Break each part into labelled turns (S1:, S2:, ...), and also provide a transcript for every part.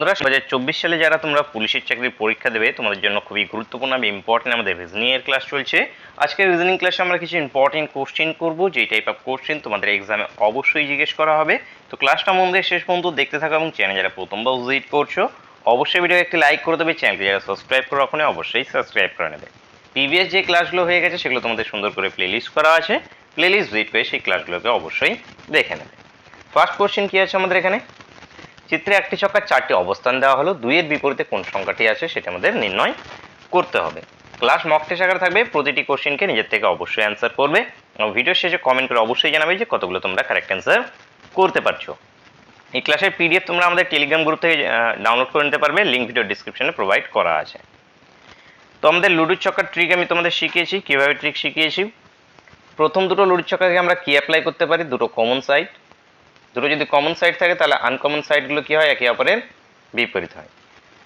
S1: বন্ধুরা দু হাজার চব্বিশ সালে যারা তোমরা পুলিশের চাকরির পরীক্ষা দেবে, তোমাদের জন্য খুবই গুরুত্বপূর্ণ এবং ইম্পর্টেন্ট আমাদের রিজনিং এর ক্লাস চলছে। আজকের রিজনিং ক্লাসে আমরা কিছু ইম্পর্টেন্ট কোশ্চেন করব, যেই টাইপ অফ কোশ্চেন তোমাদের এক্সামে অবশ্যই জিজ্ঞেস করা হবে। তো ক্লাসটা মন দিয়ে শেষ পর্যন্ত দেখতে থাকো এবং চ্যানেল যারা প্রথমবার ভিজিট করছ, অবশ্যই ভিডিও একটি লাইক করে দেবে। চ্যানেলকে যারা সাবস্ক্রাইব করে রাখো অবশ্যই সাবস্ক্রাইব করে নেবে। প্রিভিয়াস যে ক্লাসগুলো হয়ে গেছে, সেগুলো তোমাদের সুন্দর করে প্লেলিস্ট করা আছে। প্লেলিস্ট ভিজিট করে সেই ক্লাসগুলোকে অবশ্যই দেখে নেবে। ফার্স্ট কোশ্চেন কি আছে আমাদের এখানে? চিত্রে একটি ছক্কার চারটি অবস্থান দেওয়া হলো। দুইয়ের বিপরীতে কোন সংখ্যাটি আছে সেটা আমাদের নির্ণয় করতে হবে। ক্লাস মক টেস্ট আকারে থাকবে, প্রতিটি কোশ্চেনকে নিজের থেকে অবশ্যই অ্যান্সার করবে। এবং ভিডিও শেষে কমেন্ট করে অবশ্যই জানাবে যে কতগুলো তোমরা কারেক্ট অ্যান্সার করতে পারছ। এই ক্লাসের পিডিএফ তোমরা আমাদের টেলিগ্রাম গ্রুপ থেকে ডাউনলোড করে নিতে পারবে। লিঙ্ক ভিডিও ডিসক্রিপশনে প্রোভাইড করা আছে। তো আমাদের লুডুর ছক্কার ট্রিক আমি তোমাদের শিখিয়েছি, কীভাবে ট্রিক শিখিয়েছি। প্রথম দুটো লুডুর ছক্কাকে আমরা কী অ্যাপ্লাই করতে পারি? দুটো কমন সাইড দুটো যদি কমন সাইড থাকে, তাহলে আনকমন সাইডগুলো কি হয়? একে অপরের বিপরীত হয়।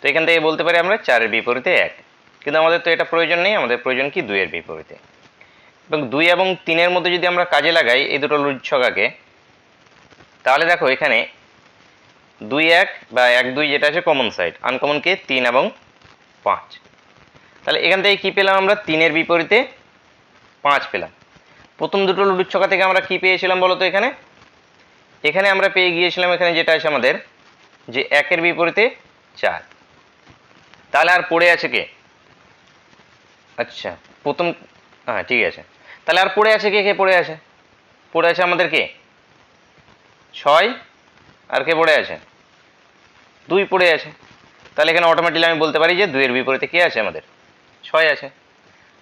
S1: তো এখান থেকে বলতে পারি আমরা চারের বিপরীতে এক। কিন্তু আমাদের তো এটা প্রয়োজন নেই, আমাদের প্রয়োজন কি? দুইয়ের বিপরীতে। এবং দুই এবং তিনের মধ্যে যদি আমরা কাজে লাগাই, এই দুটো ছকাকে তাহলে দেখো এখানে দুই এক বা এক দুই যেটা আছে কমন সাইড আনকমন কে তিন এবং পাঁচ। তাহলে এখান থেকে কী পেলাম আমরা? তিনের বিপরীতে পাঁচ পেলাম। প্রথম দুটো লুডুর ছকা থেকে আমরা কি পেয়েছিলাম বলো তো এখানে? এখানে আমরা পেয়ে গিয়েছিলাম এখানে যেটা আছে আমাদের, যে একের বিপরীতে চার। তাহলে আর পড়ে আছে কে? আচ্ছা প্রথম হ্যাঁ ঠিক আছে। তাহলে আর পড়ে আছে কে? কে পড়ে আছে? পড়ে আছে আমাদের কে? ছয়। আর কে পড়ে আছে? দুই পড়ে আছে। তাহলে এখানে অটোমেটিকলি আমি বলতে পারি যে দুইয়ের বিপরীতে কে আছে আমাদের? ছয় আছে।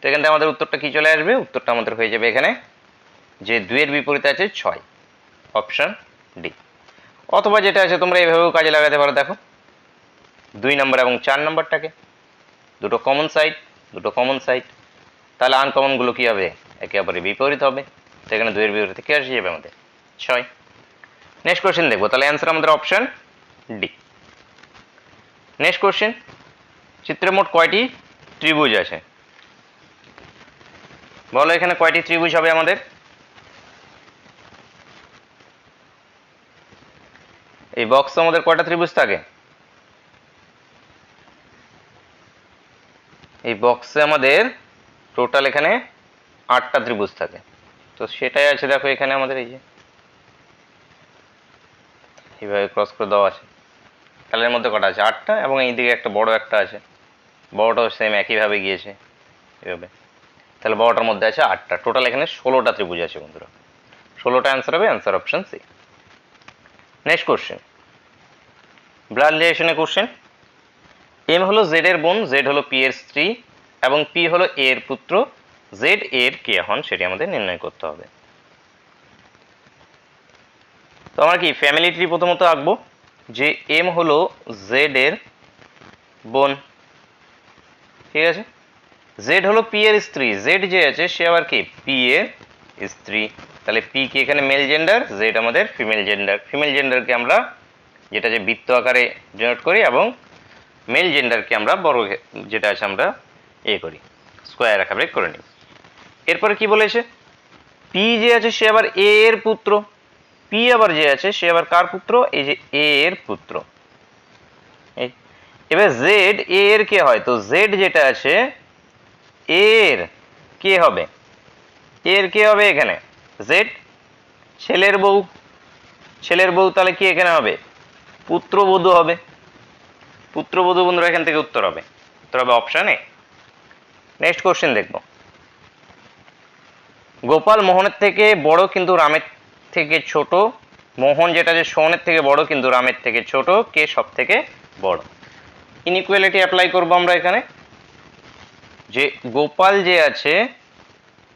S1: তো এখান থেকে আমাদের উত্তরটা কী চলে আসবে? উত্তরটা আমাদের হয়ে যাবে এখানে যে দুইয়ের বিপরীতে আছে ছয়। অপশন ডি অথবা যেটা আছে, তোমরা এইভাবেও কাজে লাগাতে পারো, দেখো। দুই নম্বর এবং চার নম্বরটাকে। দুটো কমন সাইড দুটো কমন সাইড তাহলে আনকমনগুলো কী হবে? একে অপরে বিপরীত হবে। তো এখানে দুইয়ের বিপরীতে কে আসে যাবে আমাদের? ছয়। নেক্সট কোশ্চেন দেখব। তাহলে অ্যান্সার আমাদের অপশন ডি নেক্সট কোশ্চেন চিত্রে মোট কয়টি ত্রিভুজ আছে? বলো এখানে কয়টি ত্রিভুজ হবে আমাদের? এই বক্স আমাদের কয়টা ত্রিভুজ থাকে? এই বক্সে আমাদের টোটাল এখানে আটটা ত্রিভুজ থাকে। তো সেটাই আছে, দেখো এখানে আমাদের এই যে। এইভাবে ক্রস করে দেওয়া আছে। কালের মধ্যে কটা আছে? আটটা এবং এইদিকে একটা বড় একটা আছে। বড়টাও সেম একইভাবে গিয়েছে। এভাবে তাহলে বড়টার মধ্যে আছে আটটা। টোটাল এখানে ষোলোটা ত্রিভুজ আছে বন্ধুরা। ষোলোটা অ্যান্সার হবে answer option C next question blood রিলেশনের কোশ্চেন। এম হলো জেড এর বোন জেড হলো পি এর স্ত্রী, এবং পি হলো এ এর পুত্র। জেড এর কে হন সেটি আমাদের নির্ণয় করতে হবে। তো আমরা কি ফ্যামিলি ট্রি প্রথমত আঁকবো? যে এম হলো জেড এর বোন। ঠিক আছে? জেড হলো পি এর স্ত্রী। জেড যে আছে, সে আবার কি? পি এর স্ত্রী। তাহলে পি কি এখানে মেল জেন্ডার জেড আমাদের ফিমেল জেন্ডার ফিমেল জেন্ডারকে আমরা যেটা যে বৃত্ত আকারে জেনারেট করি এবং মেল জেন্ডারকে আমরা বড় যেটা আছে আমরা এ করি স্কোয়ার আকারে করে নিই। এরপরে কি বলেছে পি যে আছে সে আবার এ এর পুত্র। পি আবার যে আছে সে আবার কার পুত্র? এই যে এ এর পুত্র। এবার জেড এ এর কে হয়? তো জেড যেটা আছে এর কে হবে? এর কে হবে এখানে? জেড ছেলের বউ। ছেলের বউ তাহলে কি এখানে হবে? পুত্রবধূ হবে। পুত্রবধূ বন্ধুরা এখান থেকে উত্তর হবে। উত্তর হবে অপশানে নেক্সট কোশ্চেন দেখব। গোপাল মোহনের থেকে বড় কিন্তু রামের থেকে ছোট। মোহন যেটা যে সোহনের থেকে বড় কিন্তু রামের থেকে ছোট, কে সব থেকে বড়? ইনইকুয়ালিটি অ্যাপ্লাই করব আমরা এখানে। যে গোপাল যে আছে,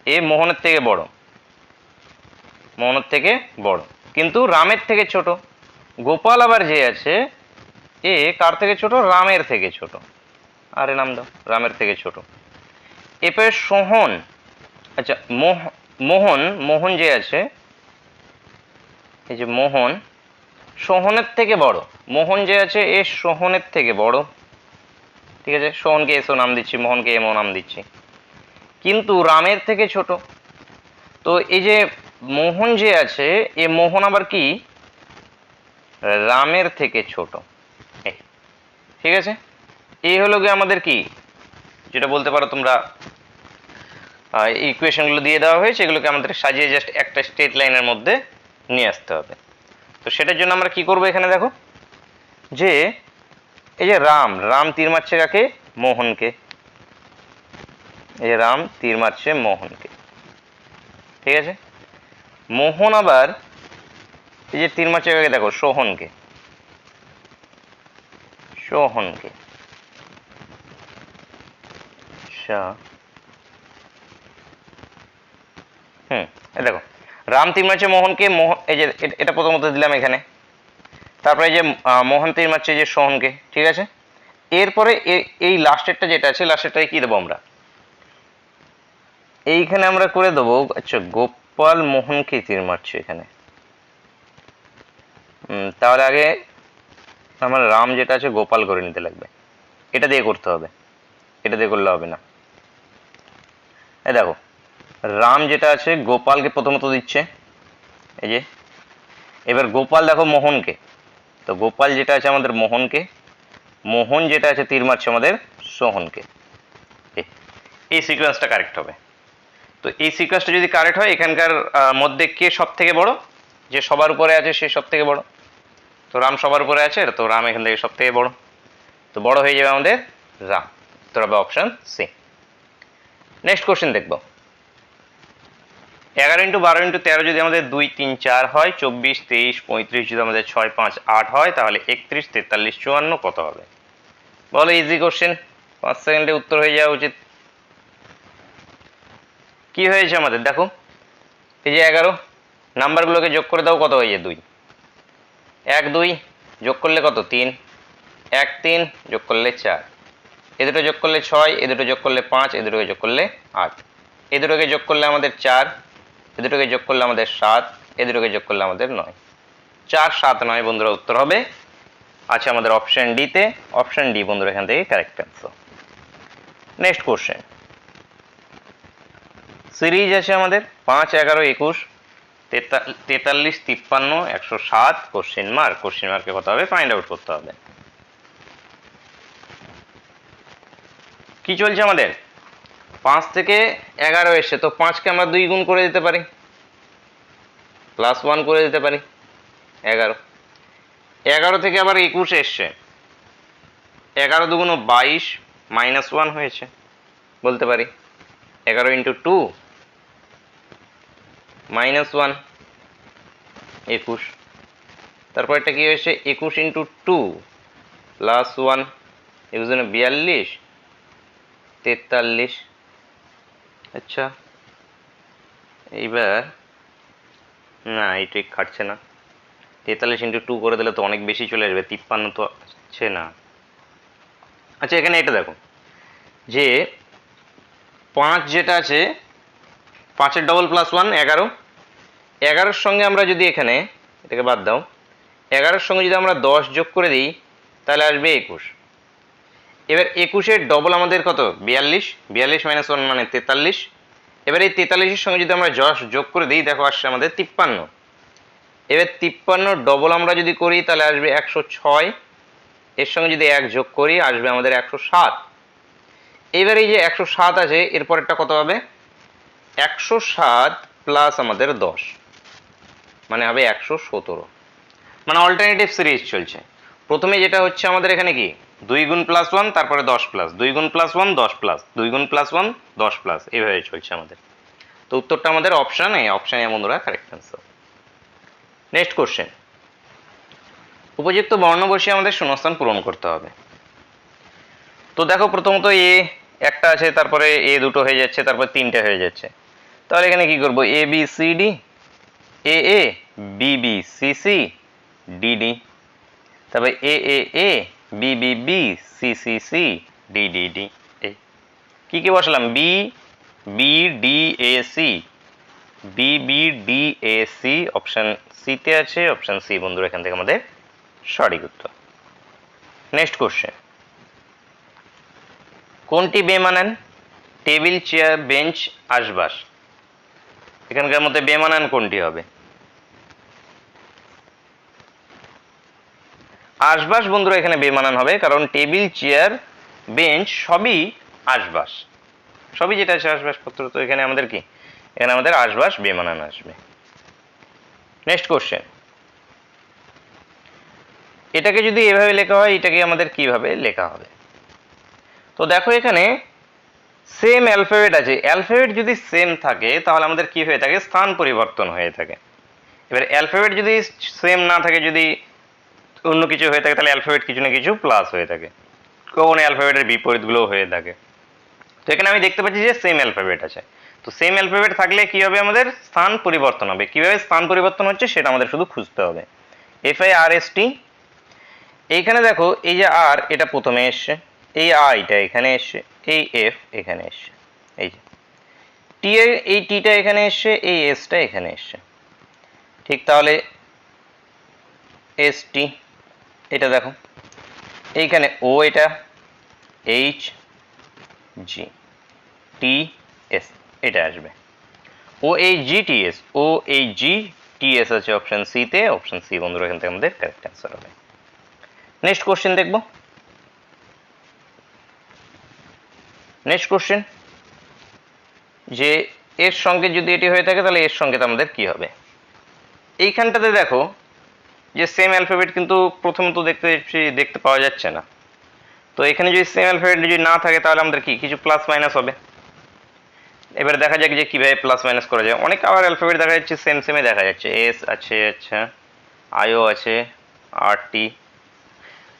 S1: এ মোহনের থেকে বড়। মোহনের থেকে বড়। কিন্তু রামের থেকে ছোট। গোপাল আবার যে আছে, এ কার থেকে ছোট? রামের থেকে ছোট। আরে নাম দাও, রামের থেকে ছোট। এরপরে সোহন আচ্ছা মোহ, মোহন মোহন যে আছে, এই যে মোহন, সোহনের থেকে বড়। মোহন যে আছে, এ সোহনের থেকে বড়। ঠিক আছে? সোহনকে এসো নাম দিচ্ছি, মোহনকে এমও নাম দিচ্ছি। কিন্তু রামের থেকে ছোট। তো এই যে মোহন যে আছে, এ মোহন আবার কি? রামের থেকে ছোট। ঠিক আছে? এই হলো গিয়ে আমাদের কি? যেটা বলতে পারো তোমরা ইকুয়েশনগুলো দিয়ে দেওয়া হয়েছে, এগুলোকে আমাদের সাজিয়ে জাস্ট একটা স্ট্রেট লাইনের মধ্যে নিয়ে আসতে হবে। তো সেটার জন্য আমরা কি করব এখানে দেখো? যে, এই যে রাম রাম তীর মারছে কাকে? মোহনকে। এই যে রাম তীর মারছে মোহনকে। ঠিক আছে? মোহন আবার এই যে তীর মারছে কাকে দেখো, সোহনকে। সোহনকে। আচ্ছা। হুম দেখো, রাম তীর মারছে মোহনকে মোহন এই যে এটা প্রথমত দিলাম এখানে। তারপরে যে মোহন মারছে এই যে সোহনকে, ঠিক আছে? এরপরে এই লাস্টেরটা যেটা আছে লাস্টেরটায় কি দেবো আমরা? এইখানে আমরা করে দেবো আচ্ছা গোপাল মোহনকে তীর মারছে এখানে। তাহলে আগে আমার রাম যেটা আছে গোপাল করে নিতে লাগবে। এটা দিয়ে করতে হবে। এটা দিয়ে করলে হবে না। এই দেখো, রাম যেটা আছে গোপালকে প্রথমত দিচ্ছে। এই যে, এবার গোপাল দেখো মোহনকে। তো গোপাল যেটা আছে আমাদের মোহনকে, মোহন যেটা আছে তীর মারছে আমাদের সোহনকে। এই সিকোয়েন্সটা কারেক্ট হবে। তো এই সিকোয়েন্সটা যদি কারেক্ট হয়, এখানকার মধ্যে কে সব থেকে বড়? যে সবার উপরে আছে সে সব থেকে বড়। তো রাম সবার উপরে আছে তো রাম এখান থেকে সব থেকে বড়। তো বড় হয়ে যাবে আমাদের রাম। তো হবে অপশন সি নেক্সট কোশ্চেন দেখব। এগারো ইন্টু বারো ইন্টু তেরো যদি আমাদের দুই, তিন, চার হয়, চব্বিশ, তেইশ, পঁয়ত্রিশ যদি আমাদের ছয়, পাঁচ, আট হয়, তাহলে একত্রিশ, তেতাল্লিশ, চুয়ান্ন কত হবে? বলো ইজি কোশ্চেন পাঁচ সেকেন্ডে উত্তর হয়ে যাওয়া উচিত। কি হয়েছে আমাদের? দেখো, এই যে এগারো, নাম্বারগুলোকে যোগ করে দাও, কত হয়ে যায়? দুই। এক, দুই, যোগ করলে কত? তিন। এক, তিন, যোগ করলে চার। এ দুটো যোগ করলে ছয়, এ দুটো যোগ করলে পাঁচ, এ দুটোকে যোগ করলে আট। এ দুটোকে যোগ করলে আমাদের চার, এ দুটোকে যোগ করলে আমাদের সাত, এ দুটোকে যোগ করলে আমাদের নয়। চার, সাত, নয় বন্ধুরা উত্তর হবে। আছে আমাদের অপশন ডিতে অপশন ডি বন্ধুরা এখান থেকে correct answer next question series আছে আমাদের পাঁচ, এগারো, একুশ। তেতাল্লিশ, তিপ্পান্ন, একশো সাত কোশ্চেন মার্ক কোশ্চেন মার্কে কত হবে? ফাইন্ড আউট করতে হবে। কি চলছে আমাদের? পাঁচ থেকে এগারো এসছে, তো পাঁচকে আমরা দুই গুণ করে দিতে পারি। প্লাস ওয়ান করে দিতে পারি, এগারো। এগারো থেকে আবার একুশ এসছে। এগারো দুগুণ বাইশ মাইনাস ওয়ান হয়েছে, বলতে পারি। এগারো ইন্টু টু মাইনাস ওয়ান একুশ। তারপর একটা কি হয়েছে? একুশ ইন্টু টু প্লাস ওয়ান একুশ বিয়াল্লিশ, তেতাল্লিশ। আচ্ছা এইবার, না ঠিক খাটছে না। তেতাল্লিশ ইন্টু টু করে দিলে তো অনেক বেশি চলে আসবে, তিপ্পান্ন তো আসছে না। আচ্ছা এখানে এটা দেখো, যে পাঁচ যেটা আছে, পাঁচের ডবল প্লাস ওয়ান এগারো। এগারোর সঙ্গে আমরা যদি এখানে, এটাকে বাদ দাও, এগারোর সঙ্গে যদি আমরা দশ যোগ করে দিই, তাহলে আসবে একুশ। এবার একুশের ডবল আমাদের কত? বিয়াল্লিশ। বিয়াল্লিশ মাইনাস ওয়ান মানে তেতাল্লিশ। এবার এই তেতাল্লিশের সঙ্গে যদি আমরা যশ যোগ করে দিই, দেখো আসছে আমাদের তিপ্পান্ন। এবার তিপ্পান্ন ডবল আমরা যদি করি, তাহলে আসবে একশো ছয়। এর সঙ্গে যদি এক যোগ করি, আসবে আমাদের একশো সাত। এবার এই যে একশো সাত আছে এরপরেরটা কত হবে? একশো সাত প্লাস আমাদের দশ। মানে হবে একশো সতেরো। মানে অল্টারনেটিভ সিরিজ চলছে। প্রথমে যেটা হচ্ছে আমাদের এখানে কি? দুই গুণ প্লাস ওয়ান তারপরে দশ প্লাস দুই গুণ প্লাস ওয়ান দশ প্লাস দুই গুণ প্লাস ওয়ান দশ প্লাস এইভাবে চলছে আমাদের। তো উত্তরটা আমাদের অপশান এ অপশান বন্ধুরা কারেক্ট অ্যান্সার নেক্সট কোশ্চেন উপযুক্ত বর্ণ বসিয়ে আমাদের শূন্যস্থান পূরণ করতে হবে। তো দেখো প্রথমত এ একটা আছে, তারপরে এ দুটো হয়ে যাচ্ছে, তারপর তিনটে হয়ে যাচ্ছে। তাহলে এখানে কি করব? A B C D A A B B C C D D A A A B B B C C C D D D A কি কি বসালাম? B B D A C B B D A C option সিতে আছে option C বন্ধুরা, এখান থেকে আমাদের সঠিক উত্তর। নেক্সট কোশ্চেন কোনটি বেমানান? টেবিল, চেয়ার, বেঞ্চ আসবাস এখানকার মধ্যে বেমানান কোনটি হবে? আশবাস বন্ধুরা এখানে বেমানান হবে, কারণ টেবিল, চেয়ার, বেঞ্চ সবই আসবাস সবই যেটা আছে আসবাসপত্র, তো এখানে আমাদের কি? এখানে আমাদের আশবাস বেমানান আসবে। নেক্সট কোশ্চেন এটাকে যদি এভাবে লেখা হয়, এটাকে আমাদের কীভাবে লেখা হবে? তো দেখো এখানে সেম অ্যালফাবেট আছে। অ্যালফাবেট যদি সেম থাকে, তাহলে আমাদের কি হয়ে থাকে? স্থান পরিবর্তন হয়ে থাকে। এবার অ্যালফাবেট যদি সেম না থাকে, যদি অন্য কিছু হয়ে থাকে, তাহলে অ্যালফাবেট কিছু না কিছু প্লাস হয়ে থাকে। কখনো অ্যালফাবেটের বিপরীতগুলোও হয়ে থাকে। তো এখানে আমি দেখতে পাচ্ছি যে সেম অ্যালফাবেট আছে। তো সেম অ্যালফাবেট থাকলে কি হবে আমাদের? স্থান পরিবর্তন হবে। কীভাবে স্থান পরিবর্তন হচ্ছে সেটা আমাদের শুধু খুঁজতে হবে। F I R S T এইখানে দেখো, এই যে আর এটা প্রথমে এসছে। এই আইটা এখানে এসছে। এই এফ এখানে এসছে। এই যে। টি এই টিটা এখানে এসছে। এই এসটা এখানে এসছে। ঠিক তাহলে এস টি এটা দেখো। এইখানে ও এটা এইচ জি টি এস এটা আসবে। ও এই জি টি এস ও এই জি টি এস আছে অপশন সিতে অপশন সি বন্ধুরা, এখান থেকে আমাদের কারেক্ট অ্যান্সার হবে। নেক্সট কোশ্চেন দেখব। নেক্সট কোশ্চেন যে এর সঙ্গে যদি এটি হয়ে থাকে, তাহলে এর সঙ্গে আমাদের কি হবে? এইখানটাতে দেখো যে সেম অ্যালফাবেট কিন্তু প্রথমত দেখতে দেখতে পাওয়া যাচ্ছে না। তো এখানে যদি সেম অ্যালফাবেট যদি না থাকে, তাহলে আমাদের কি, কিছু প্লাস মাইনাস হবে? এবার দেখা যাক যে কীভাবে প্লাস মাইনাস করা যায়। অনেক আবার অ্যালফাবেট দেখা যাচ্ছে সেম সেমে দেখা যাচ্ছে। এস আছে আচ্ছা আইও আছে আর টি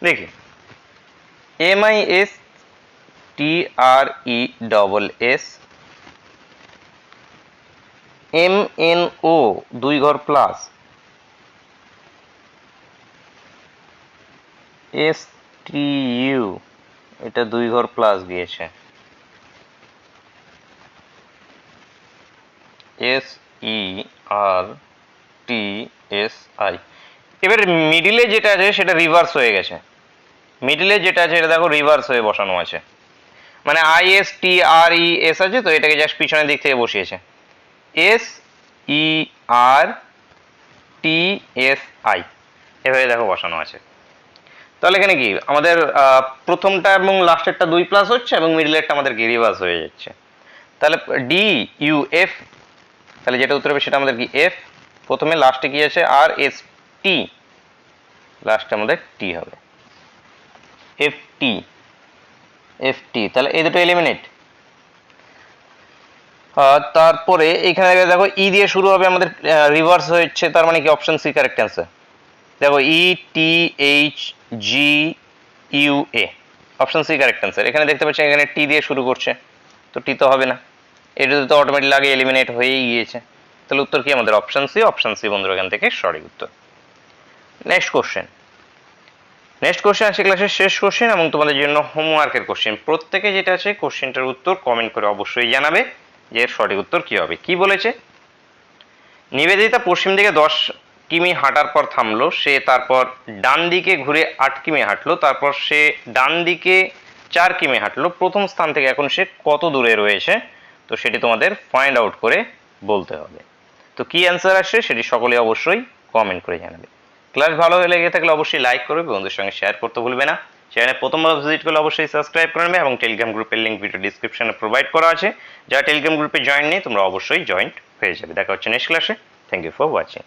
S1: দেখি। M I S T R E double S M N O দুই ঘর প্লাস এস টি ইউ এটা দুই ঘর প্লাস দিয়েছে S E R T S I এবার মিডিলে যেটা আছে, সেটা রিভার্স হয়ে গেছে। মিডিলে যেটা আছে, এটা দেখো রিভার্স হয়ে বসানো আছে। মানে I S T R E S আছে তো, এটাকে জাস্ট পিছনের দিক থেকে বসিয়েছে। S E R T S I এভাবে দেখো বসানো আছে। তাহলে এখানে কি? আমাদের প্রথমটা এবং লাস্টেরটা দুই প্লাস হচ্ছে এবং মিডিলেরটা আমাদের কি রিভার্স হয়ে যাচ্ছে। তাহলে ডি ইউ এফ তাহলে যেটা উত্তর হবে সেটা আমাদের কি? এফ প্রথমে লাস্টে কি আছে? আর এস টি লাস্টে আমাদের টি হবে। এফ টি এফ টি তাহলে এই দুটো এলিমিনেট তারপরে এখানে দেখো ই দিয়ে শুরু হবে আমাদের রিভার্স হচ্ছে তার মানে কি? অপশন সি কারেক্ট অ্যান্সার দেখো E T H G U A option C correct answer এখানে দেখতে পাচ্ছি এখানে টি দিয়ে শুরু করছে। তো টি তো হবে না। এটা তো অটোমেটিক আগে এলিমিনেট হয়েই গিয়েছে। তাহলে উত্তর কি আমাদের? অপশন সি অপশন সি বন্ধুরা, এখান থেকে সঠিক উত্তর। নেক্সট কোশ্চেন নেক্সট কোশ্চেন আছে ক্লাসের শেষ কোশ্চেন এবং তোমাদের জন্য হোমওয়ার্কের কোশ্চেন প্রত্যেকে যেটা আছে কোশ্চেনটার উত্তর কমেন্ট করে অবশ্যই জানাবে যে এর সঠিক উত্তর কি হবে। কি বলেছে? নিবেদিতা পশ্চিম দিকে দশ কিমি হাঁটার পর থামলো, সে তারপর ডান দিকে ঘুরে আট কিমি হাঁটলো, তারপর সে ডান দিকে চার কিমি হাঁটলো। প্রথম স্থান থেকে এখন সে কত দূরে রয়েছে, তো সেটি তোমাদের ফাইন্ড আউট করে বলতে হবে। তো কি অ্যান্সার আসছে সেটি সকলে অবশ্যই কমেন্ট করে জানাবে। ক্লাস ভালো লেগে থাকলে অবশ্যই লাইক করবে, বন্ধুদের সঙ্গে শেয়ার করতে ভুলবে না। চ্যানেলে প্রথমবার ভিজিট করলে অবশ্যই সাবস্ক্রাইব করে নেবে এবং টেলিগ্রাম গ্রুপের লিঙ্ক ভিডিও ডিসক্রিপশনে প্রোভাইড করা আছে। যারা টেলিগ্রাম গ্রুপে জয়েন নেই, তোমরা অবশ্যই জয়েন্ট হয়ে যাবে। দেখা হচ্ছে নেক্সট ক্লাসে থ্যাংক ইউ ফর ওয়াচিং